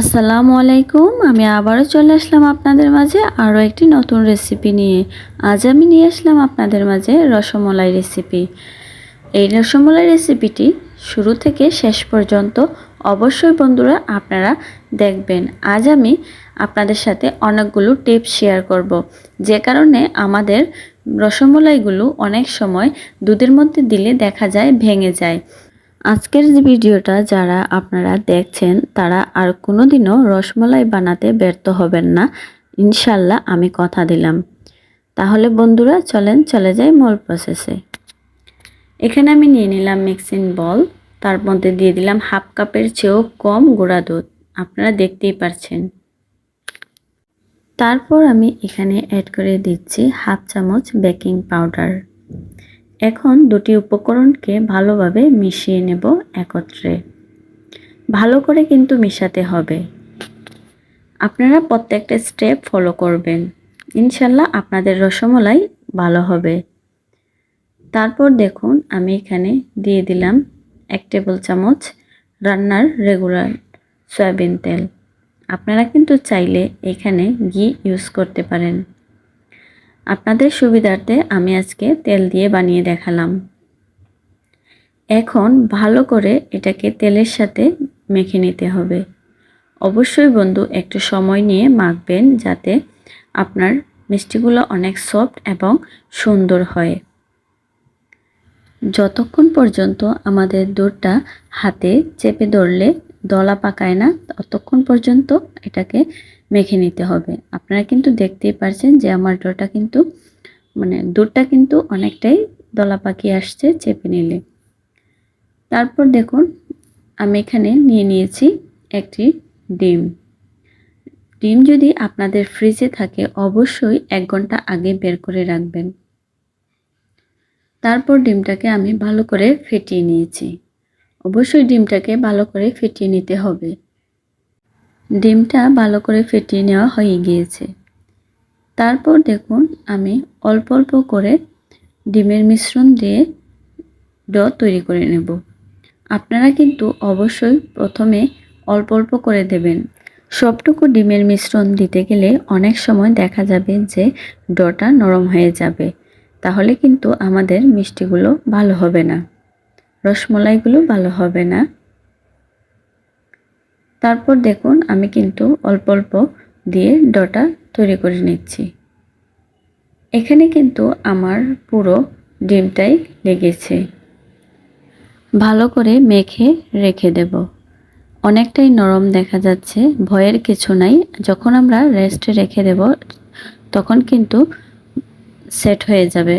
আসসালামু আলাইকুম, আমি আবারও চলে আসলাম আপনাদের মাঝে আরও একটি নতুন রেসিপি নিয়ে। আজ আমি নিয়ে আসলাম আপনাদের মাঝে রসমলাই রেসিপি এই রসমলাই রেসিপিটি শুরু থেকে শেষ পর্যন্ত অবশ্যই বন্ধুরা আপনারা দেখবেন। আজ আমি আপনাদের সাথে অনেকগুলো টিপস শেয়ার করব। যে কারণে আমাদের রসমলাইগুলো অনেক সময় দুধের মধ্যে দিলে দেখা যায় ভেঙে যায়। আজকের যে ভিডিওটা যারা আপনারা দেখছেন, তারা আর কোনোদিনও রসমলাই বানাতে ব্যর্থ হবেন না। ইনশাল্লাহ আমি কথা দিলাম। তাহলে বন্ধুরা, চলেন, চলে যাই মূল প্রসেসে এখানে আমি নিয়ে নিলাম মিক্সিং বল তার মধ্যে দিয়ে দিলাম হাফ কাপের চেয়েও কম গুঁড়া দুধ। আপনারা দেখতেই পারছেন। তারপর আমি এখানে অ্যাড করে দিচ্ছি হাফ চামচ বেকিং পাউডার এখন দুটি উপকরণকে ভালোভাবে মিশিয়ে নেব একত্রে। ভালো করে কিন্তু মিশাতে হবে। আপনারা প্রত্যেকটা স্টেপ ফলো করবেন। ইনশাল্লাহ আপনাদের রসমলাই ভালো হবে। তারপর দেখুন, আমি এখানে দিয়ে দিলাম এক টেবিল চামচ রান্নার রেগুলার সয়াবিন তেল। আপনারা কিন্তু চাইলে এখানে ঘি ইউজ করতে পারেন। আপনাদের সুবিধার্থে আমি আজকে তেল দিয়ে বানিয়ে দেখালাম। এখন ভালো করে এটাকে তেলের সাথে মেখে নিতে হবে। অবশ্যই বন্ধু, একটু সময় নিয়ে মাখবেন যাতে আপনার মিষ্টিগুলো অনেক সফট এবং সুন্দর হয়। যতক্ষণ পর্যন্ত আমাদের দুধটা হাতে চেপে ধরলে, দলা পাকায় না, ততক্ষণ পর্যন্ত এটাকে মেখে নিতে হবে। আপনারা কিন্তু দেখতেই পারছেন যে আমার ডোটা কিন্তু মানে দুধটা কিন্তু অনেকটাই দলা পাকিয়ে আসছে চেপে নিলে। তারপর দেখুন, আমি এখানে নিয়ে নিয়েছি একটি ডিম। ডিম যদি আপনাদের ফ্রিজে থাকে, অবশ্যই এক ঘণ্টা আগে বের করে রাখবেন। তারপর ডিমটাকে আমি ভালো করে ফেটিয়ে নিয়েছি। অবশ্যই ডিমটাকে ভালো করে ফেটিয়ে নিতে হবে। ডিমটা ভালো করে ফেটিয়ে নেওয়া হয়ে গিয়েছে। তারপর দেখুন, আমি অল্প অল্প করে ডিমের মিশ্রণ দিয়ে ড তৈরি করে নেব। আপনারা কিন্তু অবশ্যই প্রথমে অল্প অল্প করে দেবেন। সবটুকু ডিমের মিশ্রণ দিতে গেলে অনেক সময় দেখা যাবে যে ডটা নরম হয়ে যাবে। তাহলে কিন্তু আমাদের মিষ্টিগুলো ভালো হবে না। রসমলাইগুলো ভালো হবে না। তারপর দেখুন, আমি কিন্তু অল্প অল্প দিয়ে ডটা তৈরি করে নিচ্ছি। এখানে কিন্তু আমার পুরো ডিমটাই লেগেছে। ভালো করে মেখে রেখে দেব। অনেকটাই নরম দেখা যাচ্ছে, ভয়ের কিছু নাই। যখন আমরা রেস্টে রেখে দেব, তখন কিন্তু সেট হয়ে যাবে।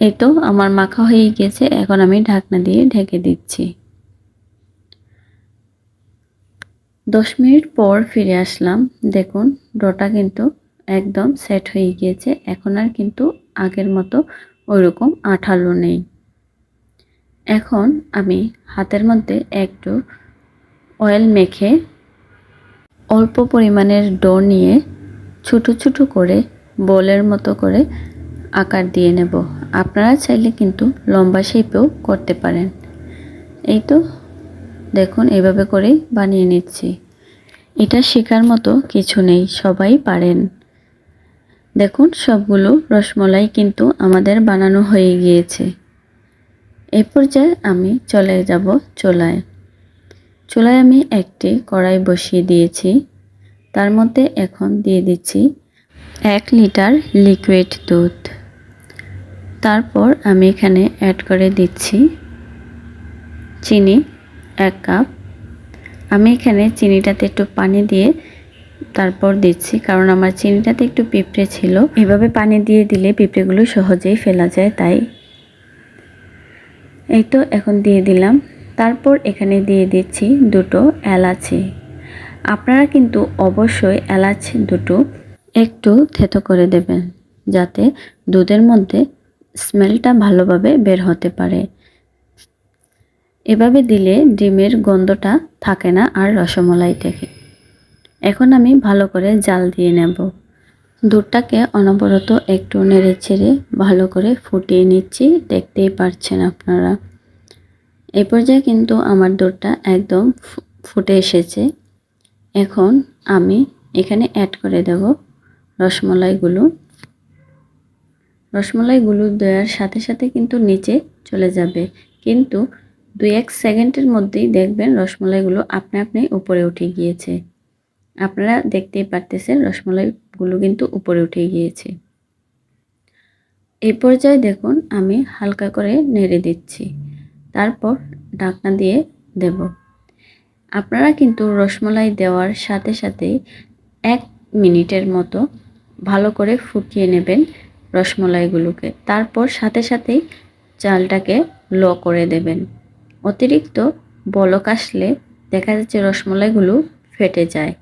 এই তো আমার মাখা হয়ে গেছে, এখন আমি ঢাকনা দিয়ে ঢেকে দিচ্ছি। দশ মিনিট পর ফিরে আসলাম। দেখুন, ডোটা কিন্তু একদম সেট হয়ে গিয়েছে। এখন আর কিন্তু আগের মতো ওইরকম আঠালো নেই। এখন আমি হাতের মধ্যে একটু অয়েল মেখে অল্প পরিমাণের ডো নিয়ে ছোট ছোট করে বলের মতো করে আকার দিয়ে নেব। আপনারা চাইলে কিন্তু লম্বা শেপেও করতে পারেন। এই তো দেখুন, এভাবে করেই বানিয়ে নিচ্ছি। এটা শেখার মতো কিছু নেই, সবাই পারেন। দেখুন, সবগুলো রসমলাই কিন্তু আমাদের বানানো হয়ে গিয়েছে। এ পর্যায়ে আমি চলে যাব চোলায়। চুলায় আমি একটি কড়াই বসিয়ে দিয়েছি। তার মধ্যে এখন দিয়ে দিচ্ছি এক লিটার লিকুইড দুধ। তারপর আমি এখানে অ্যাড করে দিচ্ছি চিনি। এক কাপ। আমি এখানে চিনিটাতে একটু পানি দিয়ে তারপর দিচ্ছি, কারণ আমার চিনিটাতে একটু পিঁপড়ে ছিল। এভাবে পানি দিয়ে দিলে পিঁপড়েগুলো সহজেই ফেলা যায়, তাই। এই তো এখন দিয়ে দিলাম। তারপর এখানে দিয়ে দিচ্ছি দুটো এলাচি। আপনারা কিন্তু অবশ্যই এলাচ দুটো একটু থেতো করে দেবেন, যাতে দুধের মধ্যে স্মেলটা ভালোভাবে বের হতে পারে। এভাবে দিলে ডিমের গন্ধটা থাকে না আর রসমলাই থেকে। এখন আমি ভালো করে জাল দিয়ে নেব। দুধটাকে অনবরত একটু নেড়ে ছেড়ে ভালো করে ফুটিয়ে নিচ্ছি, দেখতেই পারছেন আপনারা। এ পর্যায়ে কিন্তু আমার দুধটা একদম ফুটে এসেছে। এখন আমি এখানে অ্যাড করে দেব রসমলাইগুলো। রসমলাইগুলো দেওয়ার সাথে সাথে কিন্তু নিচে চলে যাবে। কিন্তু দুই এক সেকেন্ডের মধ্যেই দেখবেন রসমলাইগুলো আপনা আপনি উপরে উঠে গিয়েছে। আপনারা দেখতেই পারতেছেন রসমলাইগুলো কিন্তু উপরে উঠে গিয়েছে। এই পর্যায়ে দেখুন, আমি হালকা করে নেড়ে দিচ্ছি। তারপর ঢাকনা দিয়ে দেব। আপনারা কিন্তু রসমলাই দেওয়ার সাথে সাথে এক মিনিটের মতো ভালো করে ফুটিয়ে নেবেন রসমলাইগুলোকে। তারপর সাথে সাথেই চালটাকে লো করে দেবেন। অতিরিক্ত বলক আসলে দেখা যাচ্ছে রসমলাইগুলো ফেটে যায়।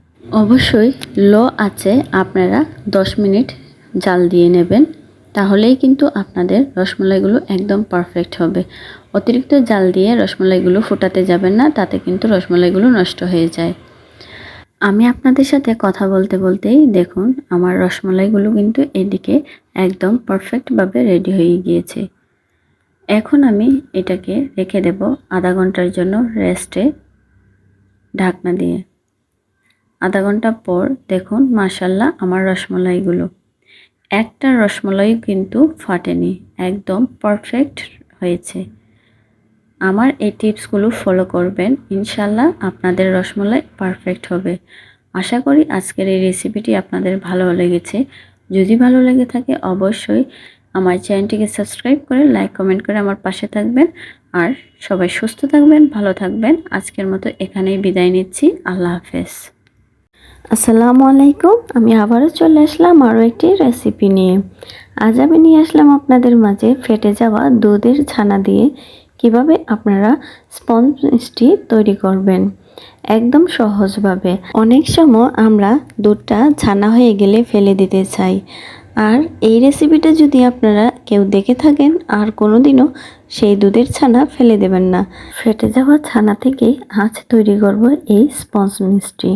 অবশ্যই লো আছে, আপনারা 10 মিনিট জাল দিয়ে নেবেন, তাহলেই কিন্তু আপনাদের রসমলাইগুলো একদম পারফেক্ট হবে। অতিরিক্ত জাল দিয়ে রসমলাইগুলো ফোটাতে যাবেন না, তাতে কিন্তু রসমলাইগুলো নষ্ট হয়ে যায়। আমি আপনাদের সাথে কথা বলতে বলতেই দেখুন, আমার রসমলাইগুলো কিন্তু এদিকে একদম পারফেক্টভাবে রেডি হয়ে গিয়েছে। এখন আমি এটাকে রেখে দেব আধা ঘণ্টার জন্য রেস্টে ঢাকনা দিয়ে। আধা ঘণ্টা পর দেখুন মাসাল্লাহ আমার রসমলাইগুলো। একটা রসমলাই কিন্তু ফাটেনি, একদম পারফেক্ট হয়েছে। আমার এই টিপসগুলো ফলো করবেন ইনশাল্লাহ আপনাদের রসমলাই পারফেক্ট হবে। আশা করি আজকের এই রেসিপিটি আপনাদের ভালো লেগেছে। যদি ভালো লেগে থাকে, অবশ্যই আমার চ্যানেলটিকে সাবস্ক্রাইব করে, লাইক, কমেন্ট করে আমার পাশে থাকবেন। আর সবাই সুস্থ থাকবেন, ভালো থাকবেন। আজকের মতো এখানেই বিদায় নিচ্ছি। আল্লাহ হাফেজ। আসসালামু আলাইকুম। আমি আবারও চলে আসলাম আরও একটি রেসিপি নিয়ে। আজ আমি নিয়ে আসলাম আপনাদের মাঝে ফেটে যাওয়া দুধের ছানা দিয়ে কীভাবে আপনারা স্পঞ্জ মিষ্টি তৈরি করবেন। একদম সহজভাবে। অনেক সময় আমরা দুধটা ছানা হয়ে গেলে ফেলে দিতে চাই। আর এই রেসিপিটা যদি আপনারা কেউ দেখে থাকেন, আর কোনো দিনও সেই দুধের ছানা ফেলে দেবেন না। ফেটে যাওয়া ছানা থেকে আজ তৈরি করব এই স্পঞ্জ মিষ্টি।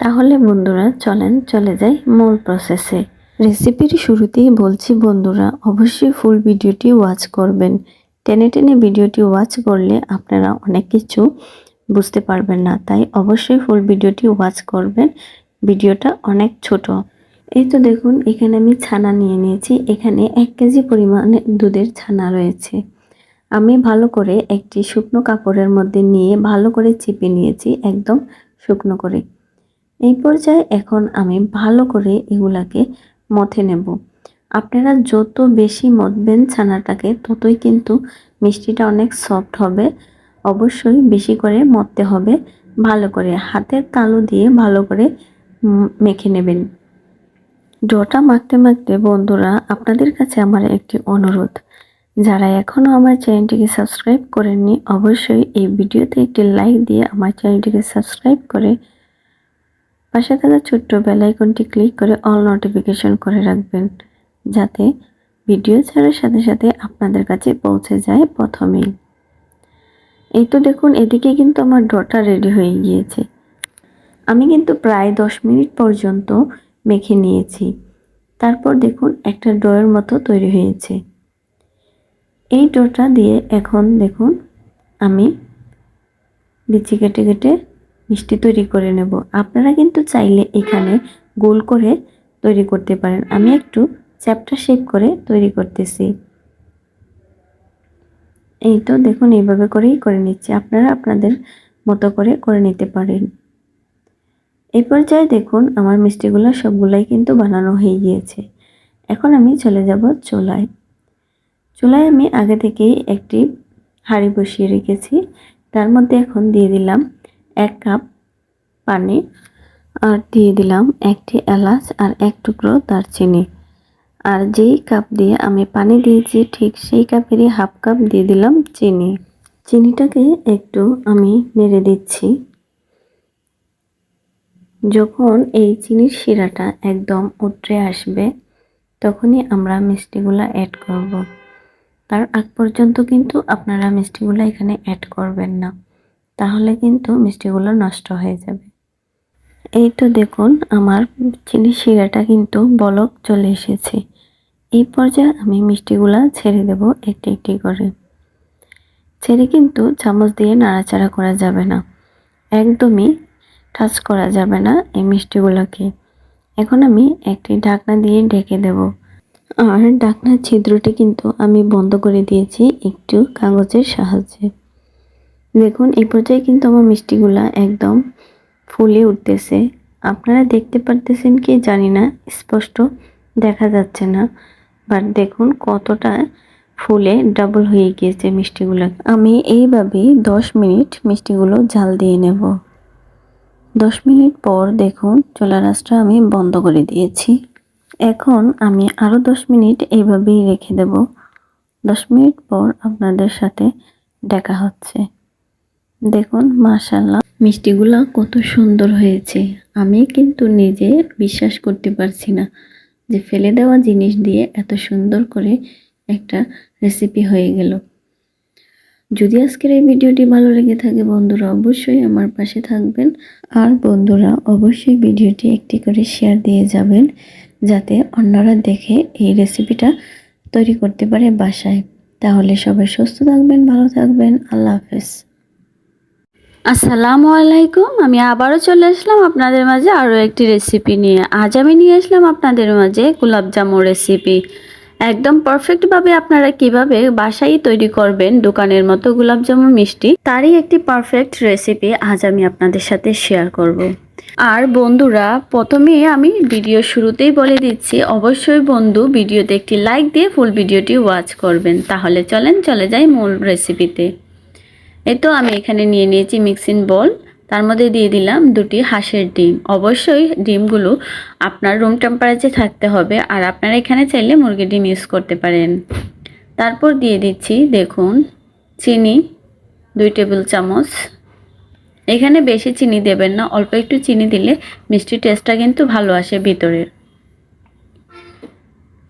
তাহলে বন্ধুরা, চলেন চলে যাই মূল প্রসেসে রেসিপির শুরুতেই বলছি বন্ধুরা, অবশ্যই ফুল ভিডিওটি ওয়াচ করবেন। টেনে টেনে ভিডিওটি ওয়াচ করলে আপনারা অনেক কিছু বুঝতে পারবেন না, তাই অবশ্যই ফুল ভিডিওটি ওয়াচ করবেন। ভিডিওটা অনেক ছোট। এই তো দেখুন, এখানে আমি ছানা নিয়ে নিয়েছি। এখানে এক কেজি পরিমাণে দুধের ছানা রয়েছে। আমি ভালো করে একটি শুকনো কাপড়ের মধ্যে নিয়ে ভালো করে চিপে নিয়েছি, একদম শুকনো করে। এই পর্যায়ে এখন আমি ভালো করে এগুলাকে মথে নেব। আপনারা যত বেশি মতবেন ছানাটাকে, ততই কিন্তু মিষ্টিটা অনেক সফট হবে। অবশ্যই বেশি করে মততে হবে, ভালো করে। হাতের তালু দিয়ে ভালো করে মেখে নেবেন। ডোটা মাখতে মাখতে বন্ধুরা, আপনাদের কাছে আমার একটি অনুরোধ। যারা এখনও আমার চ্যানেলটিকে সাবস্ক্রাইব করেননি, অবশ্যই এই ভিডিওতে একটি লাইক দিয়ে আমার চ্যানেলটিকে সাবস্ক্রাইব করে পাশে থাকা ছোট্ট বেলাইকনটি ক্লিক করে অল নোটিফিকেশন করে রাখবেন, যাতে ভিডিও ছাড়ার সাথে সাথে আপনাদের কাছে পৌঁছে যায় প্রথমেই। এই তো দেখুন, এদিকে কিন্তু আমার ডটা রেডি হয়ে গিয়েছে। আমি কিন্তু প্রায় দশ মিনিট পর্যন্ত মেখে নিয়েছি। তারপর দেখুন একটা ডয়ের মতো তৈরি হয়েছে। এই ডোটা দিয়ে এখন দেখুন আমি লিচি কেটে কেটে মিষ্টি তৈরি করে নেব। আপনারা কিন্তু চাইলে এখানে গোল করে তৈরি করতে পারেন। আমি একটু চ্যাপটা শেপ করে তৈরি করতেছি। এই তো দেখুন, এইভাবে করেই করে নিচ্ছি। আপনারা আপনাদের মতো করে করে নিতে পারেন। এই পর্যায়ে দেখুন, আমার মিষ্টিগুলো সবগুলাই কিন্তু বানানো হয়ে গিয়েছে। এখন আমি চলে যাব চুলায়। চুলায় আমি আগে থেকেই একটি হাঁড়ি বসিয়ে রেখেছি। তার মধ্যে এখন দিয়ে দিলাম এক কাপ পানি আর দিয়ে দিলাম একটি এলাচ আর এক টুকরো দারচিনি। আর যেই কাপ দিয়ে আমি পানি দিয়েছি, ঠিক সেই কাপেরই হাফ কাপ দিয়ে দিলাম চিনি। চিনিটাকে একটু আমি নেড়ে দিচ্ছি। যখন এই চিনির শিরাটা একদম উতরে আসবে, তখনই আমরা মিষ্টিগুলা অ্যাড করব। তার আগ পর্যন্ত কিন্তু আপনারা মিষ্টিগুলো এখানে অ্যাড করবেন না। তাহলে কিন্তু মিষ্টিগুলো নষ্ট হয়ে যাবে। এই তো দেখুন, আমার চিনি শিরাটা কিন্তু বলক চলে এসেছে। এই পর্যায়ে আমি মিষ্টিগুলা ছেড়ে দেব একটি একটি করে। ছেড়ে কিন্তু চামচ দিয়ে নাড়াচাড়া করা যাবে না। একদমই টাচ করা যাবে না এই মিষ্টিগুলোকে। এখন আমি একটি ঢাকনা দিয়ে ঢেকে দেব। আর ঢাকনার ছিদ্রটি কিন্তু আমি বন্ধ করে দিয়েছি একটু কাগজের সাহায্যে। দেখুন, এই পর্যায়ে কিন্তু আমার মিষ্টিগুলা একদম ফুলে উঠতেছে। আপনারা দেখতে পারতেছেন কি জানি না, স্পষ্ট দেখা যাচ্ছে না। বাট দেখুন, কতটা ফুলে ডাবল হয়ে গিয়েছে মিষ্টিগুলো। আমি এইভাবেই দশ মিনিট মিষ্টিগুলো জাল দিয়ে নেব। দশ মিনিট পর দেখুন চুলা রাসটা আমি বন্ধ করে দিয়েছি। এখন আমি আরও দশ মিনিট এইভাবেই রেখে দেব। দশ মিনিট পর আপনাদের সাথে দেখা হচ্ছে। দেখুন মাশাল্লাহ মিষ্টিগুলো কত সুন্দর হয়েছে। আমি কিন্তু নিজে বিশ্বাস করতে পারছি না যে ফেলে দেওয়া জিনিস দিয়ে এত সুন্দর করে একটা রেসিপি হয়ে গেল। যদি আজকের এই ভিডিওটি ভালো লেগে থাকে, বন্ধুরা অবশ্যই আমার পাশে থাকবেন। আর বন্ধুরা, অবশ্যই ভিডিওটি একটি করে শেয়ার দিয়ে যাবেন, যাতে অন্যরা দেখে এই রেসিপিটা তৈরি করতে পারে বাসায়। তাহলে সবাই সুস্থ থাকবেন, ভালো থাকবেন। আল্লাহ হাফেজ। আসসালামু আলাইকুম। আমি আবারও চলে আসলাম আপনাদের মাঝে আরও একটি রেসিপি নিয়ে। আজ আমি নিয়ে আসলাম আপনাদের মাঝে গোলাপ জামুন রেসিপি একদম পারফেক্টভাবে আপনারা কীভাবে বাসায় তৈরি করবেন দোকানের মতো গোলাপ জামুন মিষ্টি, তারই একটি পারফেক্ট রেসিপি আজ আমি আপনাদের সাথে শেয়ার করব। আর বন্ধুরা, প্রথমে আমি ভিডিও শুরুতেই বলে দিচ্ছি, অবশ্যই বন্ধু ভিডিওতে একটি লাইক দিয়ে ফুল ভিডিওটি ওয়াচ করবেন। তাহলে চলেন, চলে যাই মূল রেসিপিতে এই তো আমি এখানে নিয়ে নিয়েছি মিক্সিং বল তার মধ্যে দিয়ে দিলাম দুটি হাঁসের ডিম। অবশ্যই ডিমগুলো আপনার রুম টেম্পারেচারে থাকতে হবে আর আপনারা এখানে চাইলে মুরগির ডিম ইউজ করতে পারেন। তারপর দিয়ে দিচ্ছি দেখুন চিনি, দুই টেবিল চামচ। এখানে বেশি চিনি দেবেন না, অল্প একটু চিনি দিলে মিষ্টি টেস্টটা কিন্তু ভালো আসে ভিতরের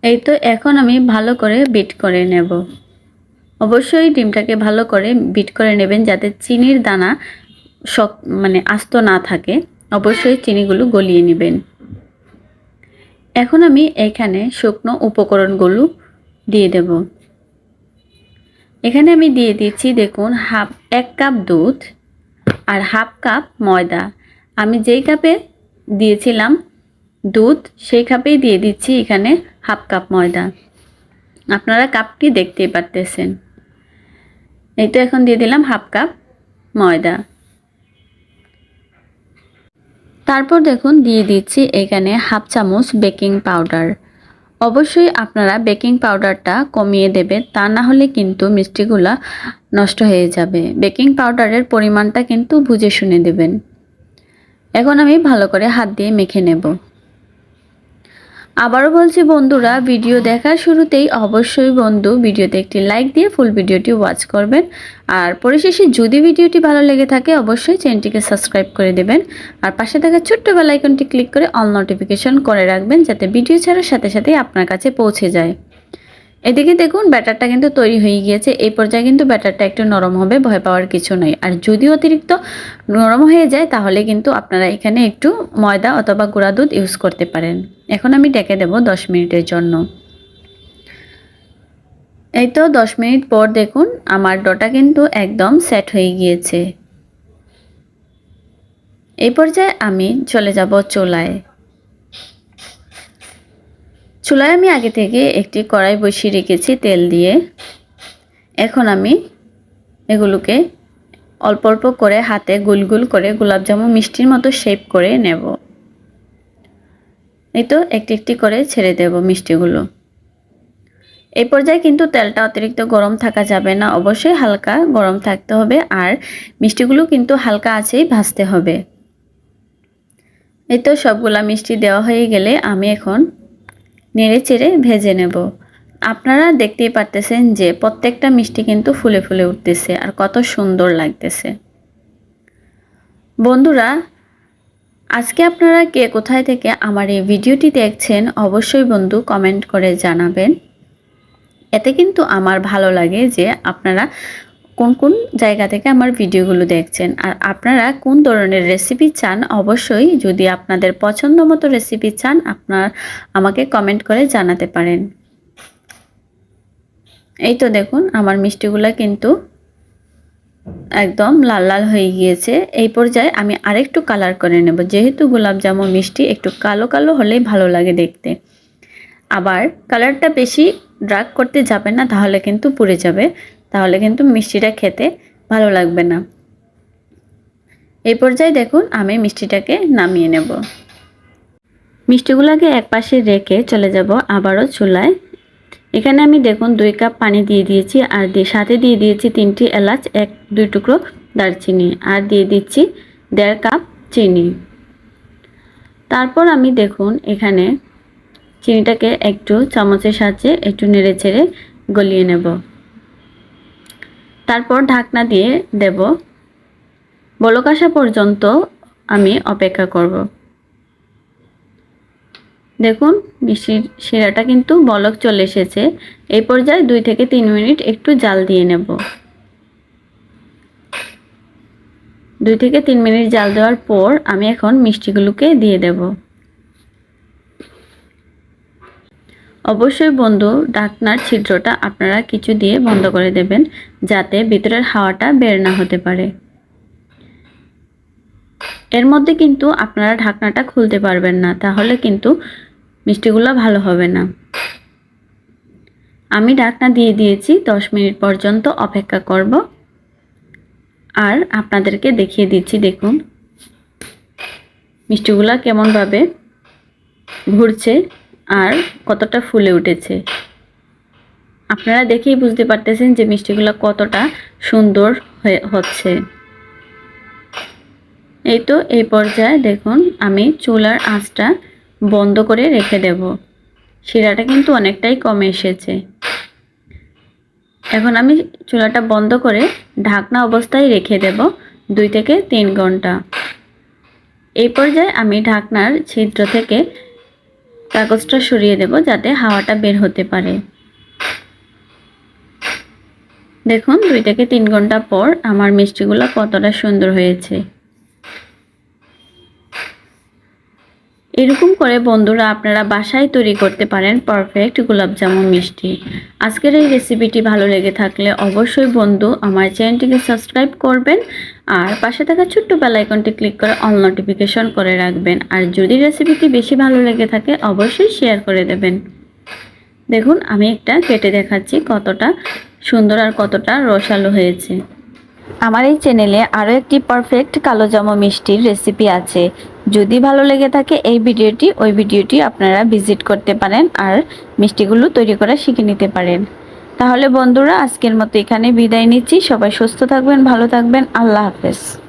এই তো এখন আমি ভালো করে বিট করে নেব। অবশ্যই ডিমটাকে ভালো করে বিট করে নেবেন যাতে চিনির দানা শক মানে আস্ত না থাকে, অবশ্যই চিনিগুলো গলিয়ে নেবেন। এখন আমি এখানে শুকনো উপকরণগুলো দিয়ে দেব। এখানে আমি দিয়ে দিচ্ছি, দেখুন, হাফ, এক কাপ দুধ আর হাফ কাপ ময়দা। আমি যেই কাপে দিয়েছিলাম দুধ, সেই কাপেই দিয়ে দিচ্ছি এখানে হাফ কাপ ময়দা। আপনারা কাপটি দেখতেই পারতেছেন। এই তো এখন দিয়ে দিলাম হাফ কাপ ময়দা। তারপর দেখুন দিয়ে দিচ্ছি এখানে হাফ চামচ বেকিং পাউডার। অবশ্যই আপনারা বেকিং পাউডারটা কমিয়ে দেবে তা না হলে কিন্তু মিষ্টিগুলা নষ্ট হয়ে যাবে। বেকিং পাউডারের পরিমাণটা কিন্তু বুঝে শুনে দেবেন। এখন আমি ভালো করে হাত দিয়ে মেখে নেব। আবারও বলছি বন্ধুরা, ভিডিও দেখার শুরুতেই অবশ্যই বন্ধু ভিডিওতে একটি লাইক দিয়ে ফুল ভিডিওটি ওয়াচ করবেন। আর পরিশেষে যদি ভিডিওটি ভালো লেগে থাকে, অবশ্যই চ্যানেলটিকে সাবস্ক্রাইব করে দেবেন। আর পাশে থাকা ছোট্ট বেল আইকনটি ক্লিক করে অল নোটিফিকেশন করে রাখবেন, যাতে ভিডিও ছাড়ার সাথে সাথেই আপনার কাছে পৌঁছে যায়। এদিকে দেখুন, ব্যাটারটা কিন্তু তৈরি হয়ে গিয়েছে। এই পর্যায়ে কিন্তু ব্যাটারটা একটু নরম হবে, ভয় পাওয়ার কিছু নেই। আর যদি অতিরিক্ত নরম হয়ে যায়, তাহলে কিন্তু আপনারা এখানে একটু ময়দা অথবা গুঁড়া দুধ ইউজ করতে পারেন। এখন আমি ডেকে দেব দশ মিনিটের জন্য। এই তো দশ মিনিট পর দেখুন, আমার ডটা কিন্তু একদম সেট হয়ে গিয়েছে। এই পর্যায়ে আমি চলে যাব চোলায়। চুলায় আমি আগে থেকে একটি কড়াই বসিয়ে রেখেছি তেল দিয়ে। এখন আমি এগুলোকে অল্প অল্প করে হাতে গুলগুল করে গোলাপজামুন মিষ্টির মতো শেপ করে নেব। এই তো একটি একটি করে ছেড়ে দেব মিষ্টিগুলো। এই পর্যায়ে কিন্তু তেলটা অতিরিক্ত গরম থাকা যাবে না, অবশ্যই হালকা গরম থাকতে হবে আর মিষ্টিগুলো কিন্তু হালকা আছেই ভাজতে হবে। এই তো সবগুলা মিষ্টি দেওয়া হয়ে গেলে আমি এখন নেড়ে চেড়ে ভেজে নেব। আপনারা দেখতেই পারতেছেন যে প্রত্যেকটা মিষ্টি কিন্তু ফুলে ফুলে উঠতেছে আর কত সুন্দর লাগতেছে। বন্ধুরা আজকে আপনারা কে কোথায় থেকে আমার এই ভিডিওটি দেখছেন অবশ্যই বন্ধু কমেন্ট করে জানাবেন। এতে কিন্তু আমার ভালো লাগে যে আপনারা কোন কোন জায়গা থেকে আমার ভিডিওগুলো দেখছেন। আর আপনারা কোন ধরনের রেসিপি চান অবশ্যই যদি আপনাদের পছন্দ মতো রেসিপি চান আপনার, আমাকে কমেন্ট করে জানাতে পারেন। এই তো দেখুন, আমার মিষ্টিগুলো কিন্তু একদম লাল লাল হয়ে গিয়েছে। এই পর্যায়ে আমি আরেকটু কালার করে নেব। যেহেতু গোলাপ জামুন মিষ্টি একটু কালো কালো হলেই ভালো লাগে দেখতে। আবার কালারটা বেশি ড্রাগ করতে যাবে না, তাহলে কিন্তু পুড়ে যাবে। তাহলে কিন্তু মিষ্টিটা খেতে ভালো লাগবে না। এই পর্যায়ে দেখুন, আমি মিষ্টিটাকে নামিয়ে নেব। মিষ্টিগুলোকে এক পাশে রেখে চলে যাব আবারও চুলায়। এখানে আমি দেখুন দুই কাপ পানি দিয়ে দিয়েছি আর দিয়ে সাথে দিয়ে দিয়েছি তিনটি এলাচ, এক, দুই টুকরো দারচিনি আর দিয়ে দিচ্ছি দেড় কাপ চিনি। তারপর আমি দেখুন এখানে চিনিটাকে একটু চামচের সাহায্যে একটু নেড়ে ছেড়ে গলিয়ে নেব। তারপর ঢাকনা দিয়ে দেব। বলক আসা পর্যন্ত আমি অপেক্ষা করব। দেখুন, মিষ্টির শিরাটা কিন্তু বলক চলে এসেছে। এই পর্যায়ে দুই থেকে তিন মিনিট একটু জাল দিয়ে নেব। দুই থেকে তিন মিনিট জাল দেওয়ার পর আমি এখন মিষ্টিগুলোকে দিয়ে দেব। অবশ্যই বন্ধু ডাকনার ছিদ্রটা আপনারা কিছু দিয়ে বন্ধ করে দেবেন, যাতে ভিতরের হাওয়াটা বের না হতে পারে। এর মধ্যে কিন্তু আপনারা ঢাকনাটা খুলতে পারবেন না, তাহলে কিন্তু মিষ্টিগুলো ভালো হবে না। আমি ঢাকনা দিয়ে দিয়েছি, দশ মিনিট পর্যন্ত অপেক্ষা করব। আর আপনাদেরকে দেখিয়ে দিচ্ছি, দেখুন। মিষ্টিগুলা কেমনভাবে ঘুরছে আর কতটা ফুলে উঠেছে। আপনারা দেখেই বুঝতে পারতেছেন যে মিষ্টিগুলো কতটা সুন্দর হচ্ছে। এই তো, এই পর্যায়ে দেখুন, আমি চুলার আঁচটা বন্ধ করে রেখে দেব। শিরাটা কিন্তু অনেকটাই কমে এসেছে। এখন আমি চুলাটা বন্ধ করে ঢাকনা অবস্থায় রেখে দেব দুই থেকে তিন ঘণ্টা। এই পর্যায়ে আমি ঢাকনার ছিদ্র থেকে কাগজটা সরিয়ে দেব যাতে হাওয়াটা বের হতে পারে। দেখুন, দুই থেকে তিন ঘণ্টা পর আমার মিষ্টিগুলো কতটা সুন্দর হয়েছে। এরকম করে বন্ধুরা আপনারা বাসায় তৈরি করতে পারেন পারফেক্ট গোলাপ জামুন মিষ্টি। আজকের এই রেসিপিটি ভালো লেগে থাকলে অবশ্যই বন্ধু আমার চ্যানেলটিকে সাবস্ক্রাইব করবেন আর পাশে থাকা ছোট্ট বেলাইকনটি ক্লিক করে অল নোটিফিকেশন করে রাখবেন। আর যদি রেসিপিটি বেশি ভালো লেগে থাকে অবশ্যই শেয়ার করে দেবেন। দেখুন, আমি একটা কেটে দেখাচ্ছি কতটা সুন্দর আর কতটা রসালো হয়েছে। আমার এই চ্যানেলে আরও একটি পারফেক্ট কালো জামা মিষ্টির রেসিপি আছে। যদি ভালো লেগে থাকে এই ভিডিওটি, ওই ভিডিওটি আপনারা ভিজিট করতে পারেন আর মিষ্টিগুলো তৈরি করা শিখে নিতে পারেন। তাহলে বন্ধুরা, আজকের মতো এখানে বিদায় নিচ্ছি। সবাই সুস্থ থাকবেন, ভালো থাকবেন। আল্লাহ হাফেজ।